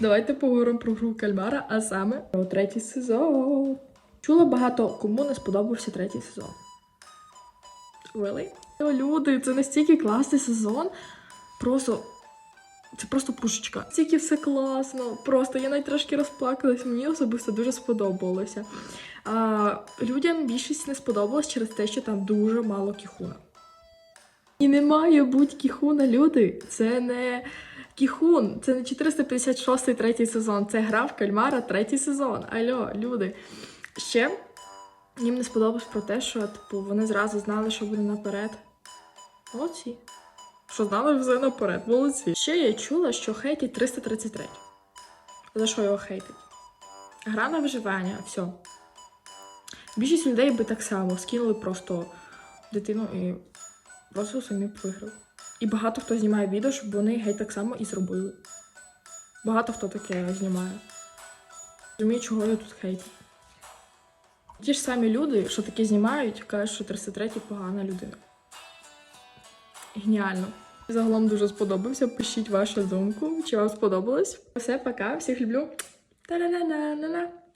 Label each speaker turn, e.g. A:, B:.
A: Давайте поговоримо про гру кальмара, а саме про третій сезон. Чула багато кому не сподобався третій сезон. Really? О, люди, це настільки класний сезон. Просто. Це просто пушечка. Стільки все класно. Просто я навіть трошки розплакалась. Мені особисто дуже сподобалося. А, людям більшість не сподобалось через те, що там дуже мало кіхуна. І не має бути кіхуна, люди. Це не кіхун, це не 456-й третій сезон. Це гра в кальмара третій сезон. Алло, люди. Ще їм не сподобалось про те, що типу, вони зразу знали, що буде наперед. Молодці. Що знали вже наперед, молодці. Ще я чула, що хейтить 333. За що його хейтить? Гра на виживання, все. Більшість людей би так само скинули просто дитину і просто самі виграли. І багато хто знімає відео, щоб вони геть так само і зробили. Багато хто таке знімає. Розумію, чого я тут хейтю. Ті ж самі люди, що таке знімають, кажуть, що 33 погана людина. Геніально. Загалом дуже сподобався. Пишіть вашу думку, чи вам сподобалось. Все, пока, всіх люблю. Та-на-на-на-на-на.